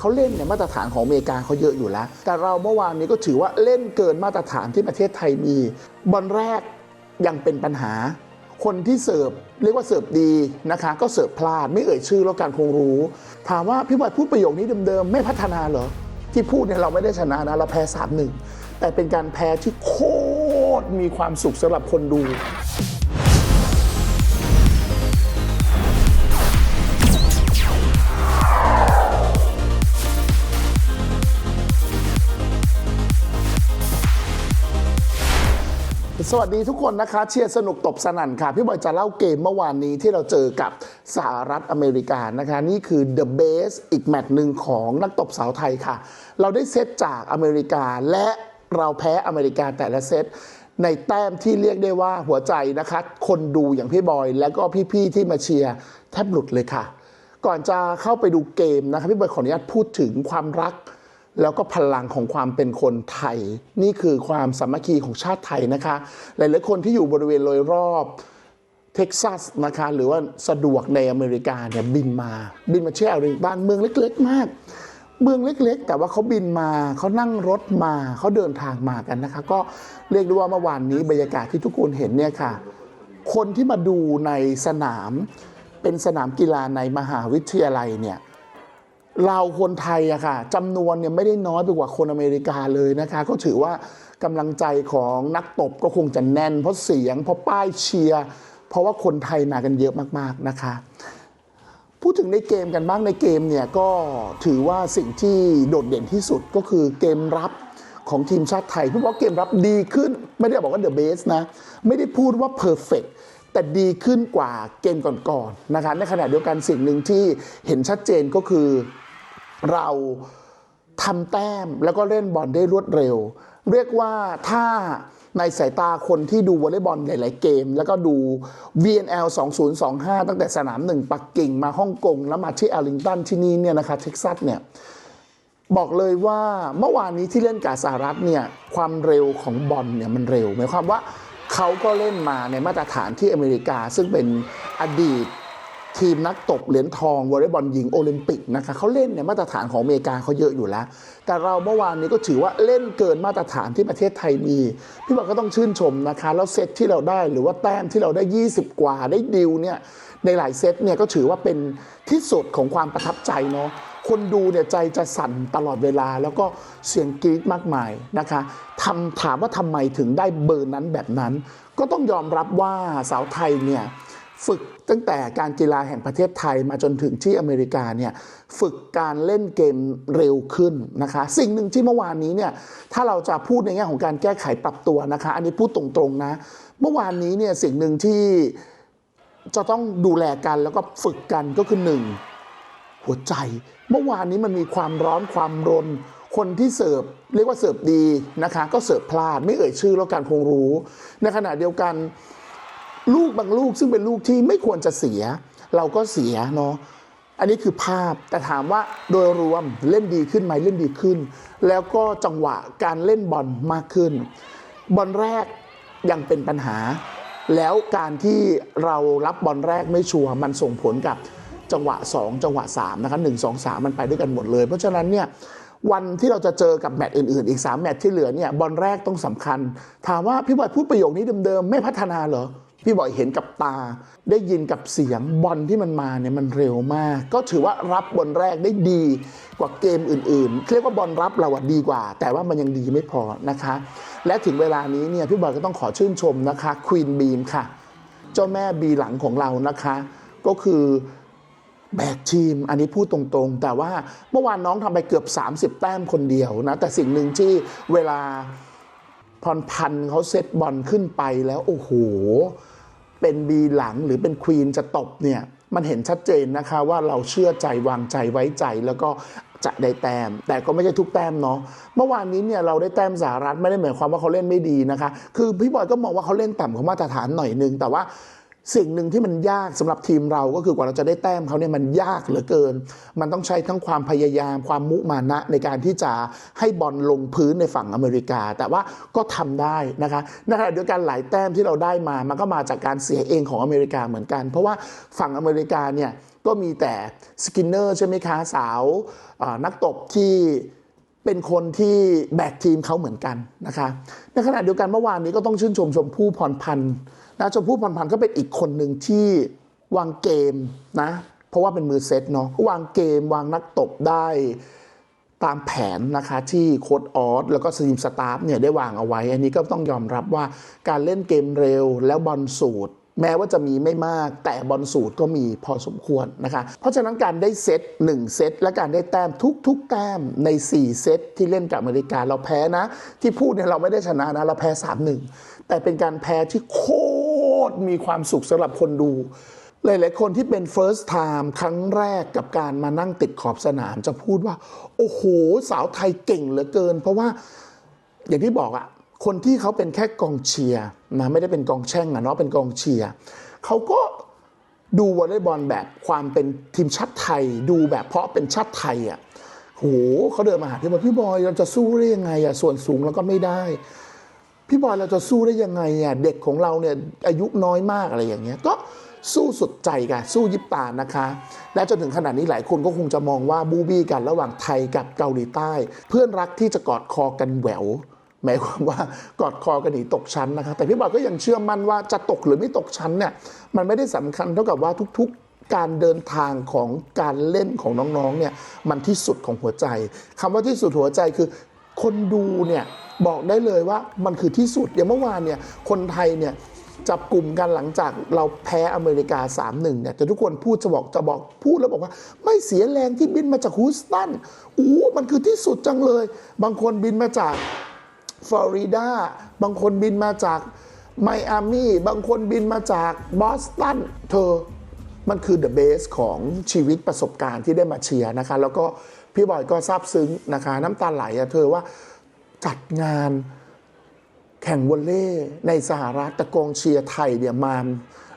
เขาเล่นเนี่ยมาตรฐานของอเมริกาเขาเยอะอยู่แล้ว แต่เราเมื่อวานนี้ก็ถือว่าเล่นเกินมาตรฐานที่ประเทศไทยมีบอลแรกยังเป็นปัญหา คนที่เสิร์ฟเรียกว่าเสิร์ฟดีนะคะ ก็เสิร์ฟพลาดไม่เอ่ยชื่อแล้วการคงรู้ ถามว่าพี่บอยพูดประโยคนี้เดิมๆไม่พัฒนาเหรอที่พูดเนี่ยเราไม่ได้ชนะนะเราแพ้สามหนึ่งแต่เป็นการแพ้ที่โคตรมีความสุขสำหรับคนดู สวัสดีทุกคนนะคะ เชียร์สนุกตบสนั่นค่ะ พี่บอยจะเล่าเกมเมื่อวานนี้ที่เราเจอกับสหรัฐอเมริกานะคะ นี่คือ The Base อีกแมตช์หนึ่งของนักตบสาวไทยค่ะ เราได้เซตจากอเมริกาและเราแพ้อเมริกาแต่ละเซตในแต้มที่เรียกได้ว่าหัวใจนะคะ คนดูอย่างพี่บอย และก็พี่ๆที่มาเชียร์แทบหลุดเลยค่ะ ก่อนจะเข้าไปดูเกมนะคะพี่บอยขออนุญาตพูดถึงความรัก แล้วก็พลังของความเป็นคนไทย นี่คือความสามัคคีของชาติไทยนะคะ หลายๆคนที่อยู่บริเวณโดยรอบเท็กซัสนะคะหรือว่าสะดวกในอเมริกาเนี่ยบินมา บินมาเที่ยวอาริบ้านเมืองเล็ก ๆ มาก เมืองเล็ก ๆ แต่ว่าเขาบินมาเขานั่งรถมาเขาเดินทางมากันนะคะ ก็เรียกได้ว่าเมื่อวานนี้บรรยากาศที่ทุกคนเห็นเนี่ยค่ะ คนที่มาดูในสนามเป็นสนามกีฬาในมหาวิทยาลัยเนี่ย เราคนไทยอะค่ะจำนวนเนี่ยไม่ได้น้อยไปกว่าคนอเมริกาเลยนะคะ ก็ถือว่ากำลังใจของนักตบก็คงจะแน่น เพราะเสียงเพราะป้ายเชียร์เพราะว่าคนไทยมากันเยอะมากๆนะคะ พูดถึงในเกมกันบ้างในเกมเนี่ยก็ถือว่าสิ่งที่โดดเด่นที่สุดก็คือเกมรับของทีมชาติไทยเพราะว่าเกมรับดีขึ้นไม่ได้บอกว่าเดอะเบสนะไม่ได้พูดว่าเพอร์เฟกแต่ดีขึ้นกว่าเกมก่อนๆนะคะในขณะเดียวกันสิ่งหนึ่งที่เห็นชัดเจนก็คือ เราทำแต้มแล้วก็เล่นบอลได้รวดเร็ว เรียกว่าถ้าในสายตาคนที่ดูวอลเลย์บอลหลาย ๆ เกม แล้วก็ดู VNL 2025 ตั้งแต่สนามหนึ่งปักกิ่งมาฮ่องกง แล้วมาที่อาริงตันที่นี่เนี่ยนะคะเท็กซัสเนี่ยบอกเลยว่าเมื่อวานนี้ที่เล่นกับสหรัฐเนี่ยความเร็วของบอลเนี่ยมันเร็วหมายความว่าเขาก็เล่นมาในมาตรฐานที่อเมริกา ซึ่งเป็นอดีต ทีมนักตบเหรียญทองวอลเลย์บอลหญิงโอลิมปิกนะคะเขาเล่นเนี่ยมาตรฐานของอเมริกาเขาเยอะอยู่แล้ว แต่เราเมื่อวานนี้ก็ถือว่าเล่นเกินมาตรฐานที่ประเทศไทยมีพี่บอกก็ต้องชื่นชมนะคะแล้วเซตที่เราได้หรือว่าแต้มที่เราได้ 20 กว่าได้ดิวเนี่ยในหลายเซตเนี่ยก็ถือว่าเป็นที่สุดของความประทับใจเนาะคนดูเนี่ยใจจะสั่นตลอดเวลาแล้วก็เสียงกรี๊ดมากมายนะคะทำถามว่าทำไมถึงได้เบอร์นั้นแบบนั้น ก็ต้องยอมรับว่าสาวไทยเนี่ยฝึก ตั้งแต่การกีฬาแห่งประเทศไทยมาจนถึงที่อเมริกาเนี่ยฝึกการเล่นเกมเร็วขึ้นนะคะ สิ่งหนึ่งที่เมื่อวานนี้เนี่ยถ้าเราจะพูดในแง่ของการแก้ไขปรับตัวนะคะ อันนี้พูดตรงๆนะ เมื่อวานนี้เนี่ยสิ่งหนึ่งที่จะต้องดูแลกันแล้วก็ฝึกกันก็คือหนึ่งหัวใจ เมื่อวานนี้มันมีความร้อนความรน คนที่เสิร์ฟเรียกว่าเสิร์ฟดีนะคะ ก็เสิร์ฟพลาดไม่เอ่ยชื่อแล้วการคงรู้ ในขณะเดียวกัน ลูกบางลูกซึ่งเป็นลูกที่ไม่ควรจะเสีย เราก็เสียเนาะอันนี้คือภาพแต่ถามว่าโดยรวมเล่นดีขึ้นไหมเล่นดีขึ้น แล้วก็จังหวะการเล่นบอลมากขึ้น บอลแรกยังเป็นปัญหา แล้วการที่เรารับบอลแรกไม่ชัวร์มันส่งผลกับจังหวะ 2 จังหวะ3นะคะ1 2 3 มันไปด้วยกันหมดเลย เพราะฉะนั้นเนี่ยวันที่เราจะเจอกับแมตช์อื่นๆ อีก 3 แมตช์ที่เหลือเนี่ยบอลแรกต้องสำคัญ ถามว่าพี่บอยพูดประโยคนี้เดิมๆ ไม่พัฒนาเหรอ พี่บอยเห็นกับตา ได้ยินกับเสียงบอลที่มันมาเนี่ยมันเร็วมาก ก็ถือว่ารับบอลแรกได้ดีกว่าเกมอื่นๆ เรียกว่าบอลรับเราดีกว่า แต่ว่ามันยังดีไม่พอนะคะ และถึงเวลานี้เนี่ยพี่บอยก็ต้องขอชื่นชมนะคะควีนบีมค่ะ เจ้าแม่บีหลังของเรานะคะ ก็คือแบกทีม อันนี้พูดตรงๆ แต่ว่าเมื่อวานน้องทำไปเกือบ 30 แต้มคนเดียวนะ แต่สิ่งหนึ่งที่เวลา พรพันธ์เขาเซตบอลขึ้นไปแล้วโอ้โห เป็นบีหลังหรือเป็นควีนจะตบเนี่ย มันเห็นชัดเจนนะคะว่าเราเชื่อใจวางใจไว้ใจแล้วก็จะได้แต้ม แต่ก็ไม่ใช่ทุกแต้มเนาะเมื่อวานนี้เนี่ยเราได้แต้มสหรัฐไม่ได้หมายความว่าเขาเล่นไม่ดีนะคะ คือพี่บอยก็มองว่าเขาเล่นต่ำกว่ามาตรฐานหน่อยนึงแต่ว่า สิ่งหนึ่งที่มันยากสำหรับทีมเราก็คือกว่าเราจะได้แต้มเขาเนี่ยมันยากเหลือเกิน มันต้องใช้ทั้งความพยายามความมุมานะในการที่จะให้บอลลงพื้นในฝั่งอเมริกา แต่ว่าก็ทำได้นะคะในขณะเดียวกันหลายแต้มที่เราได้มามันก็มาจากการเสียเองของอเมริกาเหมือนกัน เพราะว่าฝั่งอเมริกาเนี่ยก็มีแต่สกินเนอร์ใช่ไหมคะสาวนักตบที่เป็นคนที่แบกทีมเขาเหมือนกันนะคะในขณะเดียวกันเมื่อวานนี้ก็ต้องชื่นชมชมพู่พรพันธ์ นะชมพู่พรพันธ์ก็เป็นอีกคนหนึ่งที่วางเกมนะ เพราะว่าเป็นมือเซตเนาะวางเกมวางนักตบได้ตามแผนนะคะที่โค้ดออสแล้วก็ทีมสตาฟเนี่ยได้วางเอาไว้ อันนี้ก็ต้องยอมรับว่าการเล่นเกมเร็วแล้วบอลสูตร แม้ว่าจะมีไม่มากแต่บอลสูตรก็มีพอสมควรนะคะ เพราะฉะนั้นการได้เซต1เซตและการได้แต้มทุกๆ แต้มใน 4 เซตที่เล่นกับอเมริกาเราแพ้นะ ที่พูดเนี่ยเราไม่ได้ชนะนะเราแพ้ 3-1 แต่เป็นการแพ้ที่โคต รมีความสุขสำหรับคนดู หลาย ๆ คนที่เป็น first time ครั้งแรกกับการมานั่งติดขอบสนามจะพูดว่า โอ้โห สาวไทยเก่งเหลือเกิน เพราะว่าอย่างที่บอกอะคนที่เขาเป็นแค่กองเชียร์นะไม่ได้เป็นกองแช่งอะเนาะเป็นกองเชียร์เขาก็ดูวอลเลย์บอลแบบความเป็นทีมชาติไทย ดูแบบเพราะเป็นชาติไทยอะโหเขาเดินมาหาพี่บอยพี่บอยเราจะสู้ได้ยังไงอะส่วนสูงเราก็ไม่ได้ พี่บอยเราจะสู้ได้ยังไงอะเด็กของเราเนี่ยอายุน้อยมากอะไรอย่างเงี้ยก็สู้สุดใจกันสู้ยิบตานะคะ และจนถึงขนาดนี้หลายคนก็คงจะมองว่าบูบี้กันระหว่างไทยกับเกาหลีใต้ เพื่อนรักที่จะกอดคอกันแหววหมายความว่ากอดคอกันหนีตกชั้นนะคะแต่พี่บอยก็ยังเชื่อมั่นว่าจะตกหรือไม่ตกชั้นเนี่ยมันไม่ได้สำคัญเท่ากับว่าทุกๆ การเดินทางของการเล่นของน้องๆเนี่ยมันที่สุดของหัวใจคำว่าที่สุดหัวใจคือ คนดูเนี่ย บอกได้เลยว่ามันคือที่สุดอย่างเมื่อวานเนี่ยคนไทยเนี่ยจับกลุ่มกันหลังจากเราแพ้อเมริกา 3-1 เนี่ยแต่ทุกคนพูดจะบอกจะบอกพูดแล้วบอกว่า ไม่เสียแรงที่บินมาจากฮูสตันอู้มันคือที่สุดจังเลย บางคนบินมาจากฟลอริดาบางคนบินมาจากไมอามีบางคนบินมาจากบอสตันเธอ มันคือ the base ของชีวิตประสบการณ์ที่ได้มาเชียร์นะคะ แล้วก็พี่บอยก็ซาบซึ้งนะคะ น้ำตาไหลอะเธอว่า จัดงานแข่งวอลเลย์ในสหรัฐแต่กองเชียร์ไทยเนี่ยมา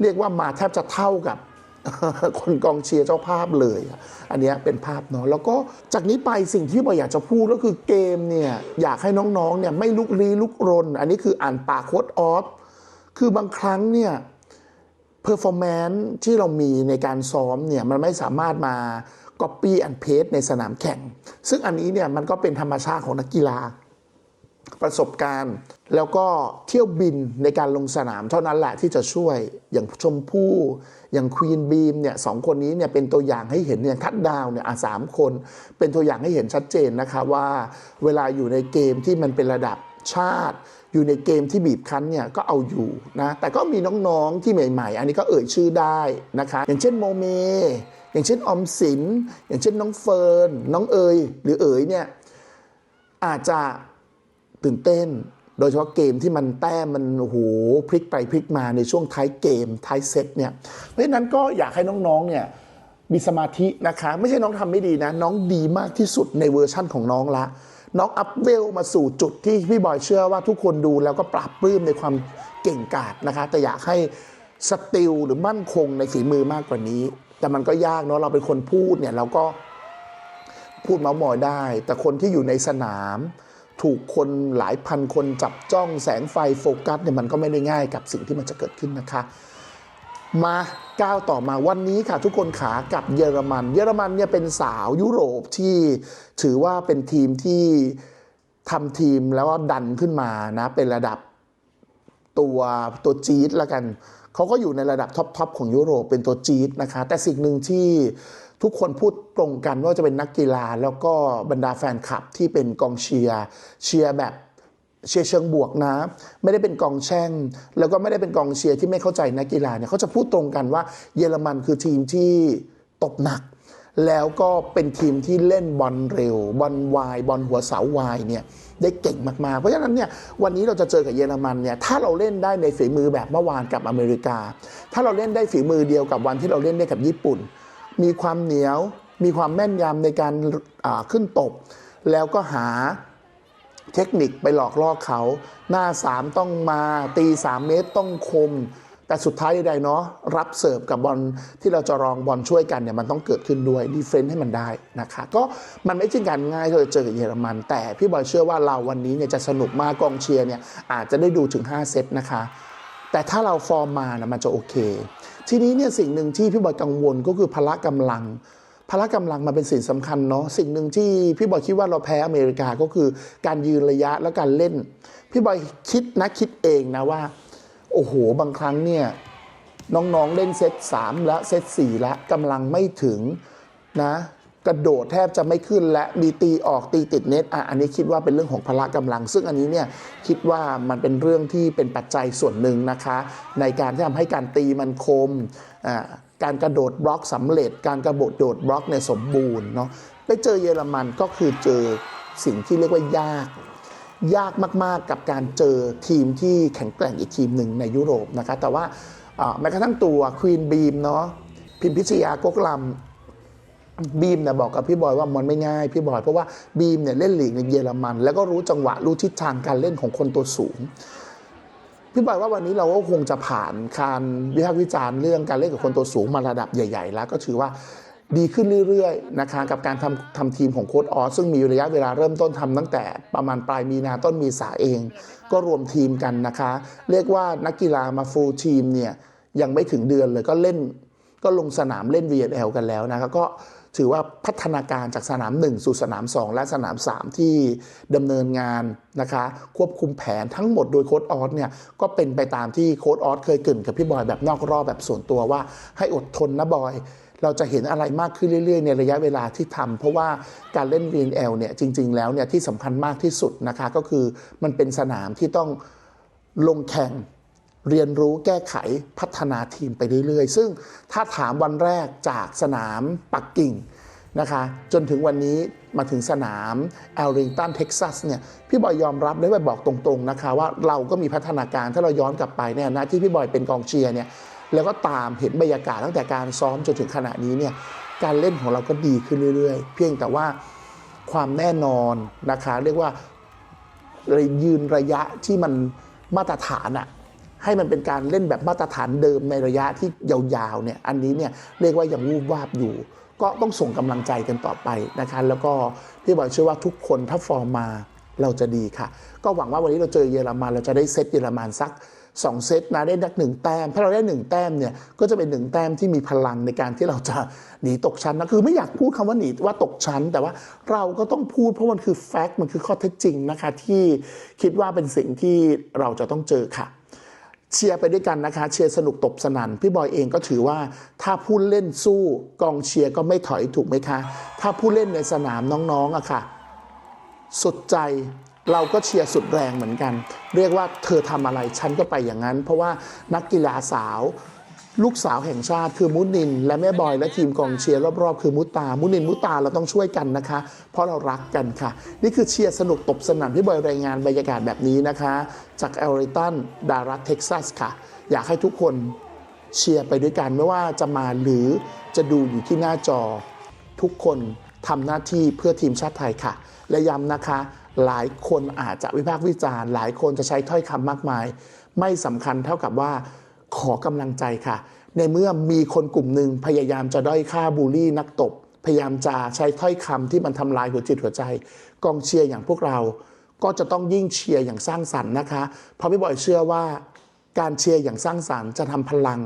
เรียกว่ามาแทบจะเท่ากับคนกองเชียร์เจ้าภาพเลย อันนี้เป็นภาพเนาะแล้วก็จากนี้ไปสิ่งที่บอยอยากจะพูดก็คือเกมเนี่ยอยากให้น้องๆเนี่ยไม่ลุกลี้ลุกรน อันนี้คืออ่านปากโค้ดออฟคือบางครั้งเนี่ยเพอร์ฟอร์แมนซ์ที่เรามีในการซ้อมเนี่ยมันไม่สามารถมา Copy and Paste ในสนามแข่ง ซึ่งอันนี้เนี่ยมันก็เป็นธรรมชาติของนักกีฬา ประสบการณ์ แล้วก็เที่ยวบินในการลงสนามเท่านั้นแหละที่จะช่วยอย่างชมพู่ อย่างควีนบีมเนี่ยสองคนนี้เนี่ยเป็นตัวอย่างให้เห็นอย่างทัดดาวเนี่ยอะสามคน เป็นตัวอย่างให้เห็นชัดเจนนะคะว่าเวลาอยู่ในเกมที่มันเป็นระดับชาติ อยู่ในเกมที่บีบคั้นเนี่ยก็เอาอยู่นะแต่ก็มีน้องๆที่ใหม่ ๆ อันนี้ก็เอ่ยชื่อได้นะคะ อย่างเช่นโมเม อย่างเช่นอมสิน อย่างเช่นน้องเฟิร์นน้องเอยหรือเอ๋ยเนี่ยอาจจะ ตื่นเต้น โดยเฉพาะเกมที่มันแต้มมันโอ้โหพลิกไปพลิกมาในช่วงท้ายเกมท้ายเซตเนี่ยเพราะฉะนั้นก็อยากให้น้องๆเนี่ยมีสมาธินะคะ ไม่ใช่น้องทำไม่ดีนะ น้องดีมากที่สุดในเวอร์ชั่นของน้องละ น้องอัพเวลมาสู่จุดที่พี่บอยเชื่อว่าทุกคนดูแล้วก็ปรับปลื้มในความเก่งกาจนะคะ แต่อยากให้สติลหรือมั่นคงในฝีมือมากกว่านี้ แต่มันก็ยากเนาะเราเป็นคนพูดเนี่ยเราก็พูดเมาส์มอยได้ แต่คนที่อยู่ในสนาม ถูกคนหลายพันคนจับจ้องแสงไฟโฟกัสเนี่ยมันก็ไม่ได้ง่ายกับสิ่งที่มันจะเกิดขึ้นนะคะ มาก้าวต่อมาวันนี้ค่ะ ทุกคนขากับเยอรมัน เยอรมันเนี่ยเป็นสาวยุโรปที่ถือว่าเป็นทีมที่ทำทีมแล้วก็ดันขึ้นมานะเป็นระดับตัวตัวจี๊ดละกัน เขาก็อยู่ในระดับท็อปทอปของยุโรปเป็นตัวจี๊ดนะคะ แต่สิ่งหนึ่งที่ ทุกคนพูดตรงกันว่าจะเป็นนักกีฬา แล้วก็บรรดาแฟนคลับที่เป็นกองเชียร์เชียร์แบบเชียร์เชิงบวกนะ ไม่ได้เป็นกองแช่ง แล้วก็ไม่ได้เป็นกองเชียร์ที่ไม่เข้าใจนักกีฬาเนี่ยเขาจะพูดตรงกันว่าเยอรมันคือทีมที่ตบหนัก แล้วก็เป็นทีมที่เล่นบอลเร็วบอลวายบอลหัวเสาวายเนี่ยได้เก่งมากๆ เพราะฉะนั้นเนี่ยวันนี้เราจะเจอกับเยอรมันเนี่ยถ้าเราเล่นได้ในฝีมือแบบเมื่อวานกับอเมริกา ถ้าเราเล่นได้ฝีมือเดียวกับวันที่เราเล่นได้กับญี่ปุ่น มีความเหนียว มีความแม่นยำในการขึ้นตบ แล้วก็หาเทคนิคไปหลอกล่อเขา หน้า 3 ต้องมาตี 3 เมตรต้องคม แต่สุดท้ายใดๆเนาะรับเสิร์ฟกับบอลที่เราจะรองบอลช่วยกันเนี่ยมันต้องเกิดขึ้นด้วยดีเฟนต์ให้มันได้นะคะก็มันไม่ใช่การง่ายที่เราจะเจอกับเยอรมัน แต่พี่บอยเชื่อว่าเราวันนี้เนี่ยจะสนุกมากกองเชียร์เนี่ยอาจจะได้ดูถึง 5 เซตนะคะ แต่ถ้าเราฟอร์มมานะมันจะโอเค ทีนี้เนี่ยสิ่งหนึ่งที่พี่บอยกังวลก็คือพละกำลัง พละกำลังมาเป็นสิ่งสำคัญเนาะสิ่งหนึ่งที่พี่บอยคิดว่าเราแพ้อเมริกาก็คือการยืนระยะและการเล่น พี่บอยคิดนะคิดเองนะว่า โอ้โหบางครั้งเนี่ยน้องๆเล่นเซตสามและเซตสี่ละกำลังไม่ถึงนะ กระโดดแทบจะไม่ขึ้นและมีตีออกตีติดเน็ตอะอันนี้คิดว่าเป็นเรื่องของพละกำลัง ซึ่งอันนี้เนี่ยคิดว่ามันเป็นเรื่องที่เป็นปัจจัยส่วนหนึ่งนะคะ ในการที่ทำให้การตีมันคมอ่าการกระโดดบล็อกสำเร็จ การกระโดดบล็อกเนี่ยสมบูรณ์เนาะไปเจอเยอรมันก็คือเจอสิ่งที่เรียกว่ายาก ยากมากๆกับการเจอทีมที่แข็งแกร่งอีกทีมหนึ่งในยุโรปนะคะแต่ว่าอ่าแม้กระทั่งตัวควีนบีมเนาะพิมพิชยากกลำ บีมเนี่ยบอกกับพี่บอยว่ามันไม่ง่ายพี่บอยเพราะว่าบีมเนี่ยเล่นลีกในเยอรมัน แล้วก็รู้จังหวะรู้ทิศทางการเล่นของคนตัวสูง พี่บอยว่าวันนี้เราก็คงจะผ่านการวิพากษ์วิจารณ์เรื่องการเล่นกับคนตัวสูงมาระดับใหญ่ ๆ แล้วก็ถือว่าดีขึ้นเรื่อยๆนะคะกับการทำทำทีมของโค้ดออสซึ่งมีระยะเวลาเริ่มต้นทำตั้งแต่ประมาณปลายมีนาต้นมีสาเอง ก็รวมทีมกันนะคะ เรียกว่านักกีฬามาฟูลทีมเนี่ยยังไม่ถึงเดือนเลยก็เล่นก็ลงสนามเล่น VNL กันแล้วนะครับก็ ถือว่าพัฒนาการจากสนาม 1 สู่สนาม 2 และสนาม 3 ที่ดำเนินงานนะคะ ควบคุมแผนทั้งหมดโดยโค้ดออสเนี่ยก็เป็นไปตามที่โค้ดออสเคยกรินกับพี่บอยแบบนอกรอบแบบส่วนตัวว่า ให้อดทนนะบอยเราจะเห็นอะไรมากขึ้นเรื่อยๆ ในระยะเวลาที่ทำเพราะว่าการเล่น VNL เนี่ยจริง ๆ แล้วเนี่ยที่สำคัญมากที่สุดนะคะก็คือมันเป็นสนามที่ต้องลงแข่ง เรียนรู้แก้ไขพัฒนาทีมไปเรื่อยๆ ซึ่งถ้าถามวันแรกจากสนามปักกิ่งนะคะจนถึงวันนี้มาถึงสนามแอลริงตันเท็กซัสเนี่ยพี่บอยยอมรับได้ไปบอกตรงๆนะคะว่าเราก็มีพัฒนาการถ้าเราย้อนกลับไปเนี่ยนะที่พี่บอยเป็นกองเชียร์เนี่ยแล้วก็ตามเห็นบรรยากาศตั้งแต่การซ้อมจนถึงขณะนี้เนี่ยการเล่นของเราก็ดีขึ้นเรื่อยๆ เพียงแต่ว่าความแน่นอนนะคะเรียกว่ายืนระยะที่มันมาตรฐานอะ ให้มันเป็นการเล่นแบบมาตรฐานเดิมในระยะที่ยาวๆเนี่ยอันนี้เนี่ยเรียกว่ายังวูบวาบอยู่ ก็ต้องส่งกำลังใจกันต่อไปนะคะแล้วก็พี่บอยเชื่อว่าทุกคนถ้าฟอร์มมาเราจะดีค่ะ ก็หวังว่าวันนี้เราเจอเยอรมันเราจะได้เซตเยอรมันสัก2 เซตนะได้นักหนึ่งแต้ม ถ้าเราได้หนึ่งแต้มเนี่ยก็จะเป็นหนึ่งแต้มที่มีพลังในการที่เราจะหนีตกชั้นนะคือไม่อยากพูดคำว่าหนีว่าตกชั้น แต่ว่าเราก็ต้องพูดเพราะมันคือแฟกต์มันคือข้อเท็จจริงนะคะที่คิดว่าเป็นสิ่งที่เราจะต้องเจอค่ะ เชียร์ไปด้วยกันนะคะ เชียร์สนุกตบสนันพี่บอยเองก็ถือว่า ถ้าผู้เล่นสู้กองเชียร์ก็ไม่ถอยถูกไหมคะ ถ้าผู้เล่นในสนามน้องๆอะค่ะ สุดใจเราก็เชียร์สุดแรงเหมือนกัน เรียกว่าเธอทำอะไรฉันก็ไปอย่างนั้น เพราะว่านักกีฬาสาว ลูกสาวแห่งชาติคือมุนิน และแม่บอยและทีมกองเชียร์รอบๆ คือมุตา มุนินมุตาเราต้องช่วยกันนะคะ เพราะเรารักกันค่ะ นี่คือเชียร์สนุกตบสนั่นที่บอยรายงานบรรยากาศแบบนี้นะคะ จากแอริตันดารัตเท็กซัสค่ะ อยากให้ทุกคนเชียร์ไปด้วยกันไม่ว่าจะมาหรือจะดูอยู่ที่หน้าจอ ทุกคนทำหน้าที่เพื่อทีมชาติไทยค่ะ และย้ำนะคะ หลายคนอาจจะวิพากษ์วิจารณ์ หลายคนจะใช้ถ้อยคำมากมาย ไม่สำคัญเท่ากับว่า ขอกำลังใจค่ะ ในเมื่อมีคนกลุ่มหนึ่งพยายามจะด้อยค่าบูลลี่นักตบ พยายามจะใช้ถ้อยคำที่มันทำลายหัวจิตหัวใจ กองเชียร์อย่างพวกเรา ก็จะต้องยิ่งเชียร์อย่างสร้างสรรค์นะคะ เพราะพี่บอยเชื่อว่า การเชียร์อย่างสร้างสรรค์จะทำพลัง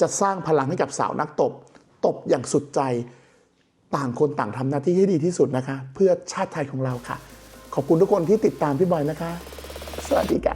จะสร้างพลังให้กับสาวนักตบ ตบอย่างสุดใจ ต่างคนต่างทำหน้าที่ให้ดีที่สุดนะคะ เพื่อชาติไทยของเราค่ะ ขอบคุณทุกคนที่ติดตามพี่บอยนะคะ สวัสดีค่ะ